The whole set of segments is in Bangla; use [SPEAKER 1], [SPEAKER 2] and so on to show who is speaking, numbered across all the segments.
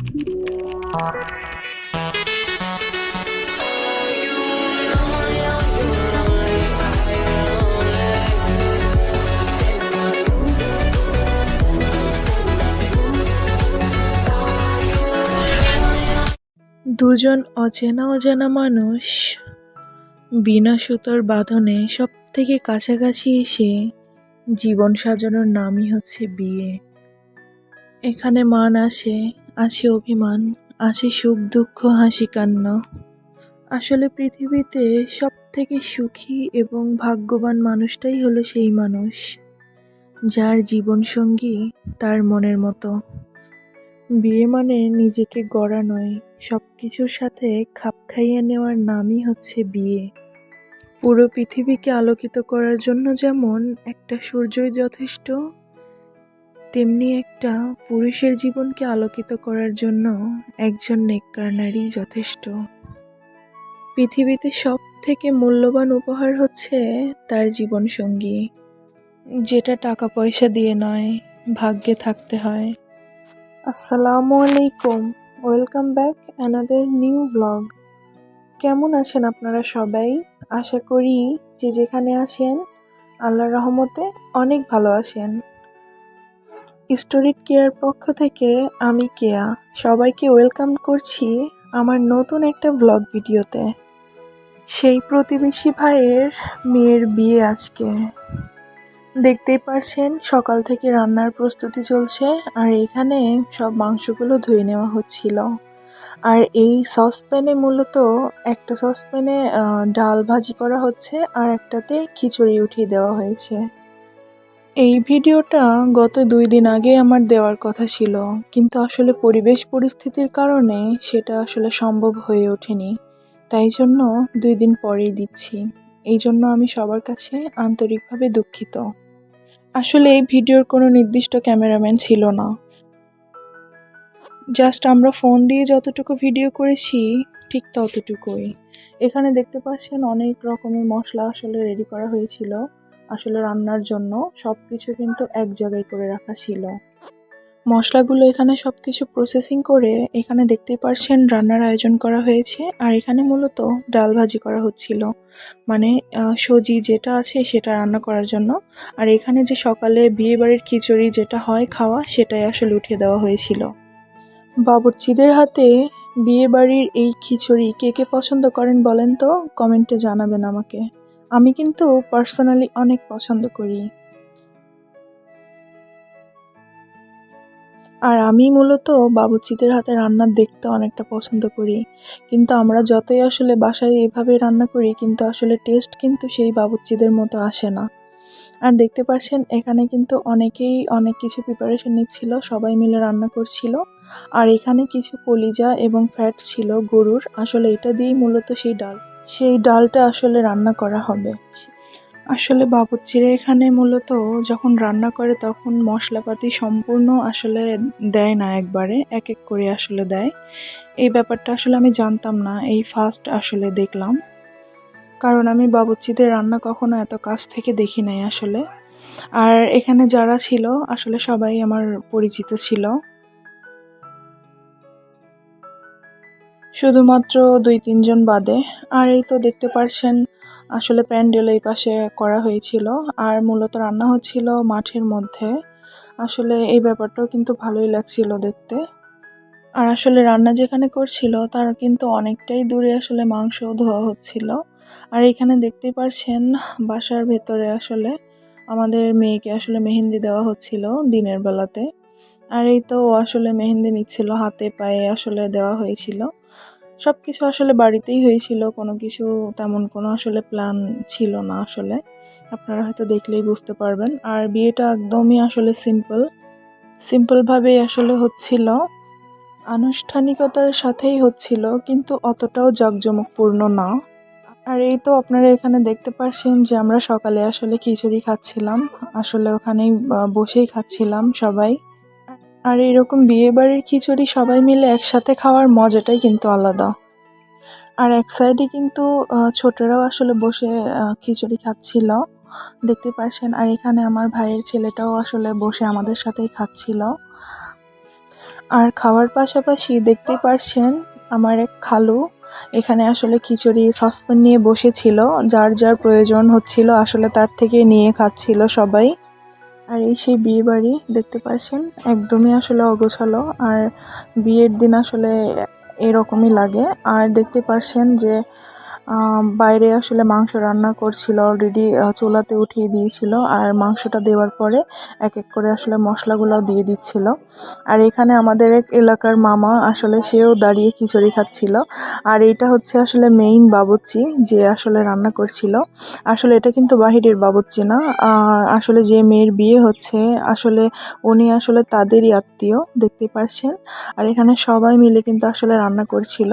[SPEAKER 1] দুজন অচেনা অজানা মানুষ বিনা সুতোর বাঁধনে সব থেকে কাছাকাছি এসে জীবন সাজানোর নামই হচ্ছে বিয়ে। এখানে মান আছে আছে অভিমান, আছে সুখ, দুঃখ, হাসি, কান্না। আসলে পৃথিবীতে সব থেকে সুখী এবং ভাগ্যবান মানুষটাই হলো সেই মানুষ, যার জীবনসঙ্গী তার মনের মতো। বিয়ে মানে নিজেকে গড়া নয় সব কিছুর সাথে খাপ খাইয়ে নেওয়ার নামই হচ্ছে বিয়ে। পুরো পৃথিবীকে আলোকিত করার জন্য যেমন একটা সূর্যই যথেষ্ট তেমনি একটা পুরুষের জীবনকে আলোকিত করার জন্য একজন নেককার নারী যথেষ্ট। পৃথিবীতে সব থেকে মূল্যবান উপহার হচ্ছে তার জীবনসঙ্গী, যেটা টাকা পয়সা দিয়ে নয়, ভাগ্যে থাকতে হয়। আসসালামু আলাইকুম, welcome back another new blog. কেমন আছেন আপনারা সবাই? আশা করি যে যেখানে আছেন, আল্লাহর রহমতে অনেক ভালো আছেন। স্টোরিট কেয়ার পক্ষ থেকে আমি কেয়া। সবাইকে ওয়েলকাম করছি আমার নতুন একটা ব্লগ ভিডিওতে। সেই প্রতিবেশী ভাইয়ের মেয়ের বিয়ে আজকে। দেখতেই পারছেন, সকাল থেকে রান্নার প্রস্তুতি চলছে আর এখানে সব মাংসগুলো ধুয়ে নেওয়া হচ্ছিল। আর এই সসপ্যানে মূলত একটা সসপ্যানে ডাল ভাজি করা হচ্ছে আর একটাতে খিচুড়ি উঠিয়ে দেওয়া হয়েছে। এই ভিডিওটা গত দুই দিন আগে আমার দেওয়ার কথা ছিল, কিন্তু আসলে পরিবেশ পরিস্থিতির কারণে সেটা আসলে সম্ভব হয়ে ওঠেনি। তাই জন্য দুই দিন পরেই দিচ্ছি। এই জন্য আমি সবার কাছে আন্তরিকভাবে দুঃখিত। আসলে এই ভিডিওর কোনো নির্দিষ্ট ক্যামেরাম্যান ছিল না। জাস্ট আমরা ফোন দিয়ে যতটুকু ভিডিও করেছি, ঠিক ততটুকুই। এখানে দেখতে পাচ্ছেন অনেক রকমের মশলা আসলে রেডি করা হয়েছিল। আসলে রান্নার জন্য সব কিছু কিন্তু এক জায়গায় করে রাখা ছিল। মশলাগুলো এখানে সব কিছু প্রসেসিং করে এখানে দেখতে পারছেন রান্নার আয়োজন করা হয়েছে আর এখানে মূলত ডাল ভাজি করা হচ্ছিল। মানে সজি যেটা আছে সেটা রান্না করার জন্য। আর এখানে যে সকালে বিয়ে বাড়ির খিচুড়ি যেটা হয় খাওয়া সেটাই আসলে উঠিয়ে দেওয়া হয়েছিল। বাবুর্চিদের হাতে বিয়ে বাড়ির এই খিচুড়ি কে কে পছন্দ করেন বলেন তো? কমেন্টে জানাবেন আমাকে। আমি কিন্তু পার্সোনালি অনেক পছন্দ করি। আর আমি মূলত বাবুচিদের হাতে রান্না দেখতে অনেকটা পছন্দ করি। কিন্তু আমরা যতই আসলে বাসায় এভাবে রান্না করি, কিন্তু আসলে টেস্ট কিন্তু সেই বাবুচিদের মতো আসে না। আর দেখতে পাচ্ছেন, এখানে কিন্তু অনেকেই অনেক কিছু প্রিপারেশন নিচ্ছিল, সবাই মিলে রান্না করছিল। আর এখানে কিছু কলিজা এবং ফ্যাট ছিল, গরুর। আসলে এটা দিয়েই মূলত সেই ডাল। সেই ডালটা আসলে রান্না করা হবে। আসলে বাবুর্চিরা এখানে মূলত যখন রান্না করে তখন মশলাপাতি সম্পূর্ণ আসলে দেয় না একবারে, এক এক করে আসলে দেয়। এই ব্যাপারটা আসলে আমি জানতাম না, এই ফার্স্ট আসলে দেখলাম। কারণ আমি বাবুর্চিদের রান্না কখনো এত কাছ থেকে দেখি নাই আসলে। আর এখানে যারা ছিল, আসলে সবাই আমার পরিচিত ছিল। শুধুমাত্র দুই, তিনজন বাদে। আর এই তো দেখতে পারছেন, আসলে প্যান্ডেল এই পাশে করা হয়েছিল। আর মূলত রান্না হচ্ছিল মাঠের মধ্যে। আসলে এই ব্যাপারটাও কিন্তু ভালোই লাগছিল দেখতে। আর আসলে রান্না যেখানে করছিল, তার কিন্তু অনেকটাই দূরে আসলে মাংস ধোয়া হচ্ছিল। আর এখানে দেখতে পারছেন, বাসার ভেতরে আসলে আমাদের মেয়েকে আসলে মেহেন্দি দেওয়া হচ্ছিল দিনের বেলাতে। আর এই তো আসলে মেহেন্দি নিচ্ছিল, হাতে পায়ে আসলে দেওয়া হয়েছিল। সব কিছু আসলে বাড়িতেই হয়েছিল, কোনো কিছু তেমন কোনো আসলে প্ল্যান ছিল না আসলে। আপনারা হয়তো দেখলেই বুঝতে পারবেন। আর বিয়েটা একদমই আসলে সিম্পল সিম্পলভাবেই আসলে হচ্ছিল। আনুষ্ঠানিকতার সাথেই হচ্ছিল, কিন্তু অতটাও জাঁকজমকপূর্ণ না। আর এই তো আপনারা এখানে দেখতে পাচ্ছেন যে আমরা সকালে আসলে খিচুড়ি খাচ্ছিলাম। আসলে ওখানেই বসেই খাচ্ছিলাম সবাই। আর এরকম বিয়ে বাড়ির খিচুড়ি সবাই মিলে একসাথে খাওয়ার মজাটাই কিন্তু আলাদা। আর এক সাইডে কিন্তু ছোটরাও আসলে বসে খিচুড়ি খাচ্ছিল। দেখতে পাচ্ছেন আর এখানে আমার ভাইয়ের ছেলেটাও আসলে বসে আমাদের সাথেই খাচ্ছিল। আর খাওয়ার পাশাপাশি দেখতে পারছেন আমার এক খালু। এখানে আসলে খিচুড়ি সসপ্যান নিয়ে বসেছিল। যার যার প্রয়োজন হচ্ছিল আসলে তার থেকে নিয়ে খাচ্ছিল সবাই। আর এই সেই বিয়ে বাড়ি দেখতে পাচ্ছেন একদমই আসলে অগোছালো। আর বিয়ের দিন আসলে এরকমই লাগে। আর দেখতে পাচ্ছেন যে বাইরে আসলে মাংস রান্না করছিল অলরেডি চুলাতে উঠিয়ে দিয়েছিল আর মাংসটা দেওয়ার পরে এক এক করে আসলে মশলাগুলো দিয়ে দিচ্ছিল। আর এখানে আমাদের এক এলাকার মামা আসলে সেও দাঁড়িয়ে খিচুড়ি খাচ্ছিল। আর এটা হচ্ছে আসলে মেইন বাবুর্চি যে আসলে রান্না করছিল। আসলে এটা কিন্তু বাহিরের বাবুর্চি না আসলে যে মেয়ের বিয়ে হচ্ছে, আসলে উনি আসলে তাদেরই আত্মীয়, দেখতে পাচ্ছেন আর এখানে সবাই মিলে কিন্তু আসলে রান্না করছিল।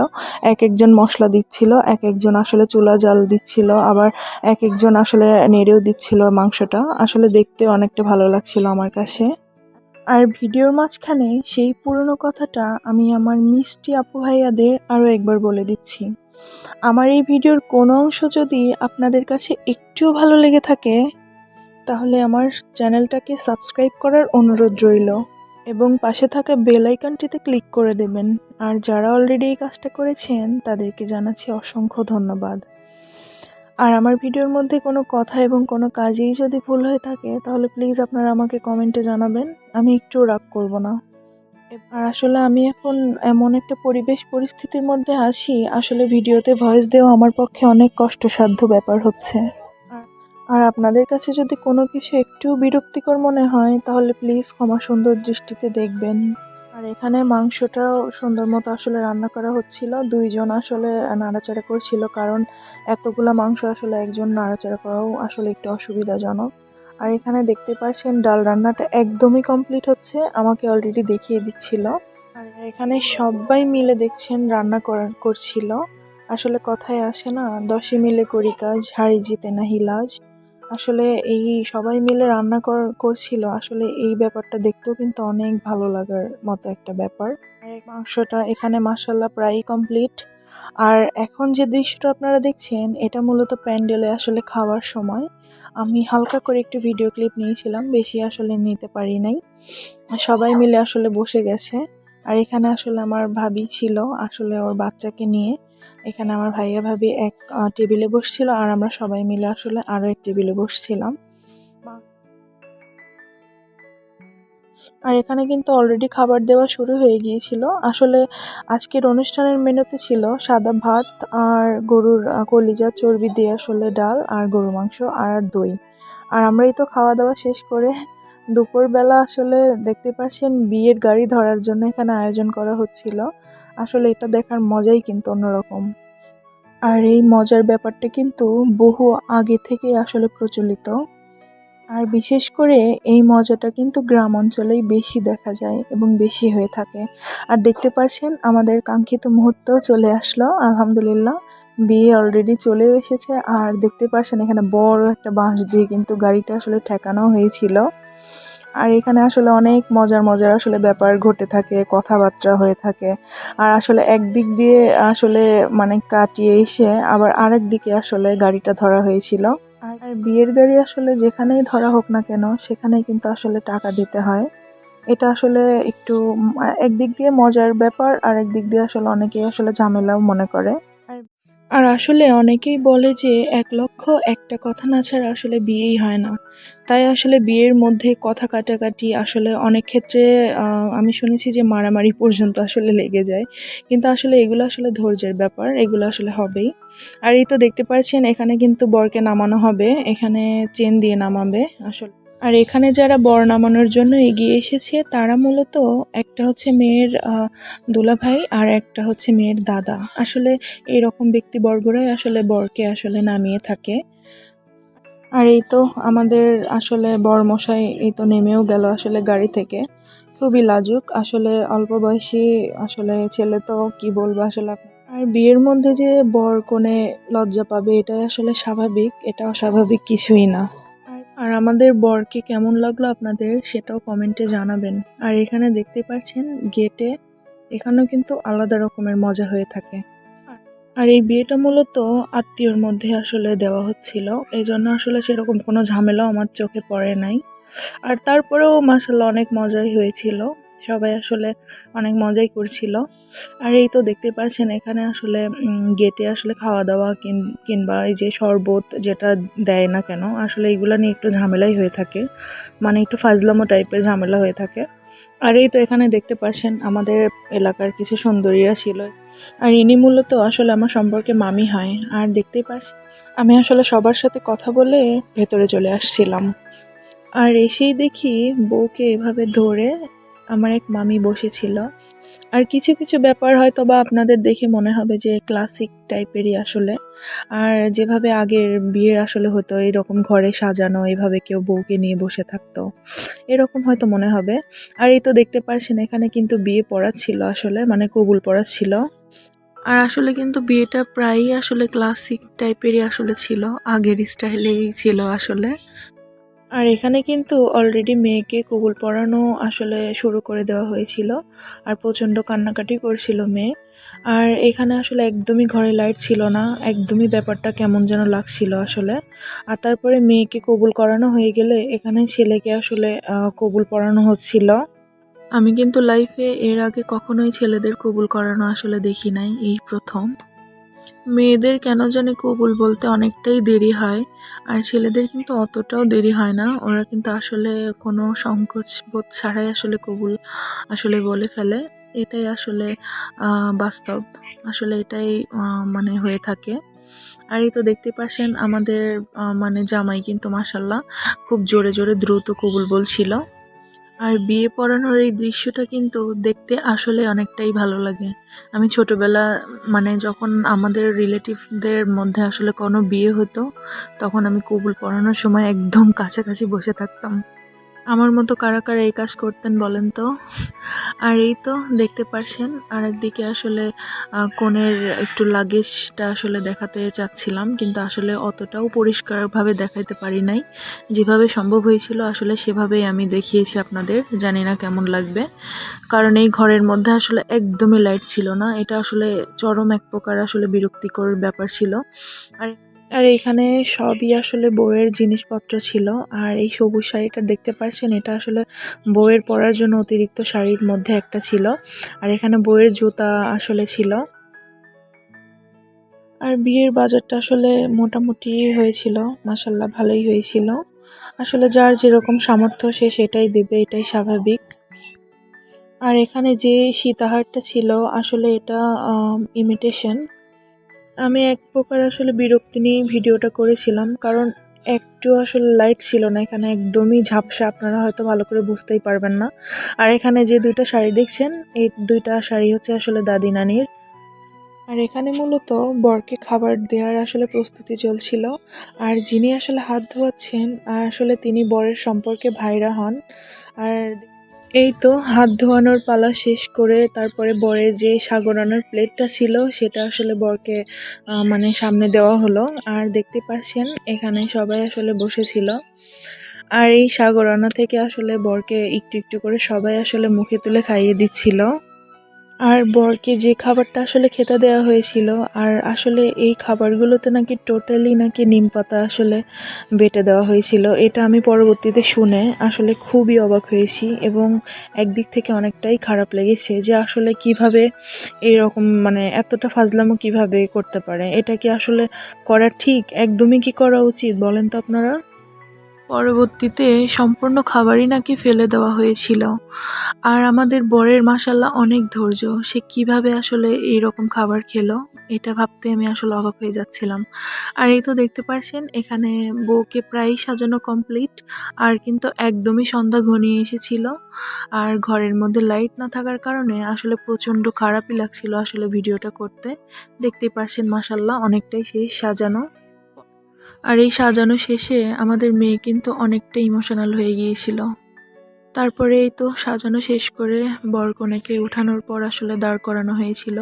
[SPEAKER 1] এক একজন মশলা দিচ্ছিল, এক একজন আসলে চুলা জাল দিচ্ছিল, আবার এক একজন আসলে নেড়েও দিচ্ছিল মাংসটা। আসলে দেখতে অনেকটা ভালো লাগছিল আমার কাছে। আর ভিডিওর মাঝখানে সেই পুরনো কথাটা আমি আমার মিষ্টি আপু ভাইয়াদের আরও একবার বলে দিচ্ছি। আমার এই ভিডিওর কোনো অংশ যদি আপনাদের কাছে একটুও ভালো লেগে থাকে, তাহলে আমার চ্যানেলটাকে সাবস্ক্রাইব করার অনুরোধ রইল। এবং পাশে থাকা বেল আইকনটিতে ক্লিক করে দেবেন। আর যারা অলরেডি এই কাজটা করেছেন, তাদেরকে জানাচ্ছি অসংখ্য ধন্যবাদ। আর আমার ভিডিওর মধ্যে কোনো কথা এবং কোনো কাজেই যদি ভুল হয়ে থাকে, তাহলে প্লিজ আপনারা আমাকে কমেন্টে জানাবেন। আমি একটু রাগ করব না। আর আসলে আমি এখন এমন একটা পরিবেশ পরিস্থিতির মধ্যে আছি, আসলে ভিডিওতে ভয়েস দেওয়া আমার পক্ষে অনেক কষ্টসাধ্য ব্যাপার হচ্ছে। আর- আপনাদের কাছে যদি কোনো কিছু একটু বিরক্তিকর মনে হয়, তাহলে প্লিজ ক্ষমা সুন্দর দৃষ্টিতে দেখবেন। আর এখানে মাংসটাও সুন্দর মতো আসলে রান্না করা হচ্ছিল। দুইজন আসলে নাড়াচাড়া করছিল কারণ এতগুলা মাংস আসলে একজন নাড়াচাড়া করাও আসলে একটু অসুবিধাজনক। আর এখানে দেখতে পাচ্ছেন ডাল রান্নাটা একদমই কমপ্লিট হচ্ছে, আমাকে অলরেডি দেখিয়ে দিচ্ছিল। আর এখানে সবাই মিলে দেখছেন রান্না করছিল। আসলে কথায় আসে না দশে মিলে করি কাজ হাড়ি জিতে না হিলাজ আসলে এই সবাই মিলে রান্না কর- করছিল। আসলে এই ব্যাপারটা দেখতেও কিন্তু অনেক ভালো লাগার মতো একটা ব্যাপার। মাংসটা এখানে মাসাল্লাহ প্রায় কমপ্লিট আর এখন যে দৃশ্যটা আপনারা দেখছেন, এটা মূলত প্যান্ডেলে আসলে খাওয়ার সময়। আমি হালকা করে একটু ভিডিও ক্লিপ নিয়েছিলাম, বেশি আসলে নিতে পারি নাই। সবাই মিলে আসলে বসে গেছে। আর এখানে আসলে আমার ভাবি ছিল আসলে ওর বাচ্চাকে নিয়ে। এখানে আমার ভাইয়া ভাবি এক টেবিলে বসছিল আর আমরা সবাই মিলে আসলে আরও এক টেবিলে বসছিলাম। আর এখানে কিন্তু অলরেডি খাবার দেওয়া শুরু হয়ে গিয়েছিল। আসলে আজকের অনুষ্ঠানের মেনুতে ছিল সাদা ভাত আর গরুর কলিজা, চর্বি দিয়ে আসলে ডাল আর গরু মাংস আর দই। আর আমরাই তো খাওয়া দাওয়া শেষ করে দুপুরবেলা আসলে দেখতে পাচ্ছেন বিয়ের গাড়ি ধরার জন্য এখানে আয়োজন করা হচ্ছিল। আসলে এটা দেখার মজাই কিন্তু অন্যরকম। আর এই মজার ব্যাপারটা কিন্তু বহু আগে থেকে আসলে প্রচলিত। আর বিশেষ করে এই মজাটা কিন্তু গ্রাম অঞ্চলেই বেশি দেখা যায় এবং বেশি হয়ে থাকে। আর দেখতে পাচ্ছেন, আমাদের কাঙ্ক্ষিত মুহূর্তও চলে আসলো, আলহামদুলিল্লাহ। বিয়ে অলরেডি চলেও এসেছে। আর দেখতে পাচ্ছেন, এখানে বড় একটা বাঁশ দিয়ে কিন্তু গাড়িটা আসলে ঠেকানো হয়েছিল। আর এখানে আসলে অনেক মজার মজার আসলে ব্যাপার ঘটে থাকে, কথাবার্তা হয়ে থাকে। আর আসলে একদিক দিয়ে আসলে মানে কাটিয়ে এসে আবার আরেক দিকে আসলে গাড়িটা ধরা হয়েছিল। আর বিয়ের গাড়ি আসলে যেখানেই ধরা হোক না কেন, সেখানেই কিন্তু আসলে টাকা দিতে হয়। এটা আসলে একটু, একদিক দিয়ে মজার ব্যাপার আর একদিক দিয়ে আসলে অনেকেই আসলে ঝামেলাও মনে করে। আর আসলে অনেকেই বলে যে এক লক্ষ একটা কথা না ছাড়া আসলে বিয়েই হয় না। তাই আসলে বিয়ের মধ্যে কথা কাটাকাটি আসলে অনেক ক্ষেত্রে আমি শুনেছি যে মারামারি পর্যন্ত আসলে লেগে যায়। কিন্তু আসলে এগুলো আসলে ধৈর্যের ব্যাপার, এগুলো আসলে হবেই। আর এই তো দেখতে পাচ্ছেন এখানে কিন্তু বরকে নামানো হবে, এখানে চেন দিয়ে নামাবে, আসলে আর এখানে যারা বর নামানোর জন্য এগিয়ে এসেছে, তারা মূলত একটা হচ্ছে মেয়ের দুলাভাই আর একটা হচ্ছে মেয়ের দাদা। আসলে এরকম ব্যক্তিবর্গরাই আসলে বরকে আসলে নামিয়ে থাকে। আর এই তো আমাদের আসলে বরমশাই এই তো নেমেও গেল আসলে গাড়ি থেকে। খুবই লাজুক, আসলে অল্প বয়সী আসলে ছেলে তো কি বলব আসলে। আর বিয়ের মধ্যে যে বর কোণে লজ্জা পাবে, এটাই আসলে স্বাভাবিক, এটা অস্বাভাবিক কিছুই না। আর আমাদের বরকে কেমন লাগল আপনাদের সেটাও কমেন্টে জানাবেন। আর এখানে দেখতে পাচ্ছেন গেটে এখানেও কিন্তু আলাদা রকমের মজা হয়ে থাকে। আর- আর এই বিয়েটা মূলত আত্মীয়র মধ্যে আসলে দেওয়া হচ্ছিল। এই জন্য আসলে সেরকম কোনো ঝামেলা আমার চোখে পড়ে নাই। আর তারপরেও মাসাল্লাহ অনেক মজাই হয়েছিল। সবাই আসলে অনেক মজাই করছিল। আর এই তো দেখতে পাচ্ছেন এখানে আসলে গেটে আসলে খাওয়া দাওয়া কিংবা এই যে শরবত যেটা দেয় না কেন, আসলে এইগুলো নিয়ে একটু ঝামেলাই হয়ে থাকে। মানে একটু ফাজলামো টাইপের ঝামেলা হয়ে থাকে। আর এই তো এখানে দেখতে পাচ্ছেন আমাদের এলাকার কিছু সুন্দরীরা ছিল। আর ইনি মূলত আসলে আমার সম্পর্কে মামি হয়। আর দেখতেই পাচ্ছি, আমি আসলে সবার সাথে কথা বলে ভেতরে চলে আসছিলাম। আর এসেই দেখি বউকে এভাবে ধরে আমার এক মামি বসেছিল। আর কিছু কিছু ব্যাপার হয়তো বা আপনাদের দেখে মনে হবে যে ক্লাসিক টাইপেরই আসলে। আর যেভাবে আগের বিয়ের আসলে হতো, এরকম ঘরে সাজানো, এভাবে কেউ বউকে নিয়ে বসে থাকতো, এরকম হয়তো মনে হবে। আর এই তো দেখতে পারছেন, এখানে কিন্তু বিয়ে পড়া ছিল আসলে মানে কবুল পড়া ছিল। আর আসলে কিন্তু বিয়েটা প্রায়ই আসলে ক্লাসিক টাইপেরই আসলে ছিল, আগের স্টাইলেই ছিল আসলে। আর এখানে কিন্তু অলরেডি মেয়েকে কবুল পড়ানো আসলে শুরু করে দেওয়া হয়েছিল আর প্রচণ্ড কান্নাকাটি করছিল মেয়ে। আর এখানে আসলে একদমই ঘরে লাইট ছিল না, একদমই ব্যাপারটা কেমন যেন লাগছিল আসলে। আর তারপরে মেয়েকে কবুল করানো হয়ে গেলে এখানে ছেলেকে আসলে কবুল পড়ানো হচ্ছিল। আমি কিন্তু লাইফে এর আগে কখনোই ছেলেদের কবুল করানো আসলে দেখি নাই, এই প্রথম। মেয়েদের কেন জানি কবুল বলতে অনেকটাই দেরি হয়, আর ছেলেদের কিন্তু অতটাও দেরি হয় না। ওরা কিন্তু আসলে কোনো সংকোচ বোধ ছাড়াই আসলে কবুল আসলে বলে ফেলে। এটাই আসলে বাস্তব। আসলে এটাই মানে হয়ে থাকে। আর এই তো দেখতে পাচ্ছেন আমাদের মানে জামাই কিন্তু মাসাল্লাহ খুব জোরে জোরে দ্রুত কবুল বলছিল। আর বিয়ে পড়ানোর এই দৃশ্যটা কিন্তু দেখতে আসলে অনেকটাই ভালো লাগে। আমি ছোটবেলা মানে যখন আমাদের রিলেটিভদের মধ্যে আসলে কোনো বিয়ে হতো, তখন আমি কবুল পড়ানোর সময় একদম কাছাকাছি বসে থাকতাম। আমার মতো কারা কারা এই কাজ করতেন বলেন তো? আর এই তো দেখতে পারছেন আর একদিকে আসলে কনের একটু লাগেজটা আসলে দেখাতে চাচ্ছিলাম, কিন্তু আসলে অতটাও পরিষ্কারভাবে দেখাইতে পারি নাই। যেভাবে সম্ভব হয়েছিল আসলে সেভাবেই আমি দেখিয়েছি আপনাদের, জানি না কেমন লাগবে। কারণ এই ঘরের মধ্যে আসলে একদমই লাইট ছিল না, এটা আসলে চরম এক প্রকার আসলে বিরক্তিকর ব্যাপার ছিল। আর আর এখানে সবই আসলে বউয়ের জিনিসপত্র ছিল। আর এই সবুজ শাড়িটা দেখতে পাচ্ছেন, এটা আসলে বউয়ের পরার জন্য অতিরিক্ত শাড়ির মধ্যে একটা ছিল। আর এখানে বউয়ের জুতা আসলে ছিল। আর বিয়ের বাজারটা আসলে মোটামুটি হয়েছিল মাসাল্লাহ ভালোই হয়েছিল। আসলে যার যেরকম সামর্থ্য, সে সেটাই দেবে, এটাই স্বাভাবিক। আর এখানে যে সীতাহারটা ছিল, আসলে এটা ইমিটেশন আমি এক প্রকার আসলে বিরক্তি নিয়ে ভিডিওটা করেছিলাম, কারণ একটু আসলে লাইট ছিল না, এখানে একদমই ঝাপসা, আপনারা হয়তো ভালো করে বুঝতেই পারবেন না। আর এখানে যে দুইটা শাড়ি দেখছেন, এই দুইটা শাড়ি হচ্ছে আসলে দাদি নানির। আর এখানে মূলত বরকে খাবার দেওয়ার আসলে প্রস্তুতি চলছিল, আর যিনি আসলে হাত ধোয়াচ্ছেন, আর আসলে তিনি বরের সম্পর্কে ভাইরা হন, আর এই তো হাত ধোয়ানোর পালা শেষ করে তারপরে বরের যে সাগরানোর প্লেটটা ছিল, সেটা আসলে বরকে মানে সামনে দেওয়া হলো। আর দেখতে পাচ্ছেন, এখানে সবাই আসলে বসেছিল। আর এই সাগরানা থেকে আসলে বরকে একটু একটু করে সবাই আসলে মুখে তুলে খাইয়ে দিচ্ছিল। আর বরকে যে খাবারটা আসলে খেতে দেওয়া হয়েছিল, আর আসলে এই খাবারগুলোতে নাকি টোটালি নাকি নিম পাতা আসলে বেটে দেওয়া হয়েছিল, এটা আমি পরবর্তীতে শুনে আসলে খুবই অবাক হয়েছি এবং একদিক থেকে অনেকটাই খারাপ লেগেছে যে আসলে কীভাবে এরকম মানে এতটা ফাজলামো কীভাবে করতে পারে, এটা কি আসলে করা ঠিক? একদমই কি করা উচিত বলেন তো আপনারা? পরবর্তীতে সম্পূর্ণ খাবারই নাকি ফেলে দেওয়া হয়েছিল। আর আমাদের বরের মাসাল্লাহ অনেক ধৈর্য। সে কীভাবে আসলে এইরকম খাবার খেলো, এটা ভাবতে আমি আসলে অবাক হয়ে যাচ্ছিলাম। আর এই তো দেখতে পারছেন, এখানে বউকে প্রায় সাজানো কমপ্লিট আর কিন্তু একদমই সন্ধ্যা ঘনিয়ে এসেছিল। আর ঘরের মধ্যে লাইট না থাকার কারণে আসলে প্রচণ্ড খারাপই লাগছিল আসলে ভিডিওটা করতে। দেখতেই পারছেন মাসাল্লাহ অনেকটাই শেষ সাজানো। আর এই সাজানো শেষে আমাদের মেয়ে কিন্তু অনেকটা ইমোশনাল হয়ে গিয়েছিল। তারপরে এই তো সাজানো শেষ করে বর কনেকে উঠানোর পর আসলে দাঁড় করানো হয়েছিল।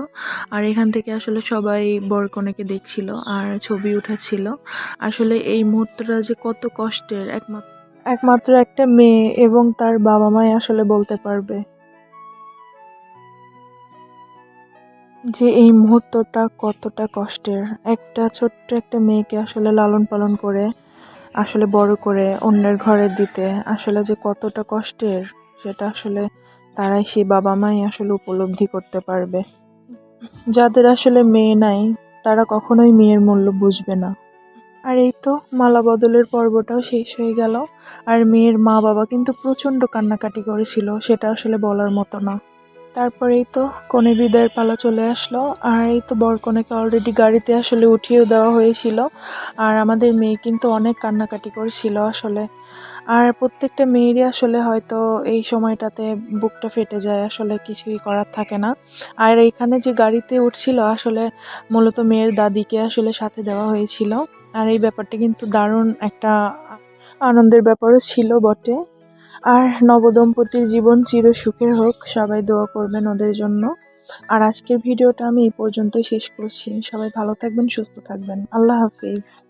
[SPEAKER 1] আর এখান থেকে আসলে সবাই বর কনেকে দেখছিল আর ছবি উঠাচ্ছিল আসলে এই মুহূর্তটা যে কত কষ্টের, একমাত্র একমাত্র একটা মেয়ে এবং তার বাবা মাই আসলে বলতে পারবে। যে এই মুহূর্তটা কতটা কষ্টের। একটা ছোট্ট একটা মেয়েকে আসলে লালন পালন করে, আসলে বড় করে অন্যের ঘরে দিতে, আসলে যে কতটা কষ্টের, সেটা আসলে তারাই সেই বাবা মাই আসলে উপলব্ধি করতে পারবে। যাদের আসলে মেয়ে নাই, তারা কখনোই মেয়ের মূল্য বুঝবে না। আর এই তো মালা বদলের পর্বটাও শেষ হয়ে গেল। আর মেয়ের মা বাবা কিন্তু প্রচণ্ড কান্নাকাটি করেছিল, সেটা আসলে বলার মতো না। তারপরেই তো কনে বিদায়ের পালা চলে আসলো, আর এই তো বর কনেকে অলরেডি গাড়িতে আসলে উঠিয়েও দেওয়া হয়েছিল। আর আমাদের মেয়ে কিন্তু অনেক কান্নাকাটি করেছিল আসলে। আর প্রত্যেকটা মেয়েরই আসলে হয়তো এই সময়টাতে বুকটা ফেটে যায়, আসলে কিছুই করার থাকে না। আর এইখানে যে গাড়িতে উঠছিল আসলে মূলত মেয়ের দাদিকে আসলে সাথে দেওয়া হয়েছিল। আর এই ব্যাপারটা কিন্তু দারুণ একটা আনন্দের ব্যাপারও ছিল বটে। আর নবদম্পতির জীবন চির সুখের হোক, সবাই দোয়া করবেন ওদের জন্য। আর আজকের ভিডিওটা আমি এই পর্যন্তই শেষ করছি। সবাই ভালো থাকবেন, সুস্থ থাকবেন। আল্লাহ হাফিজ।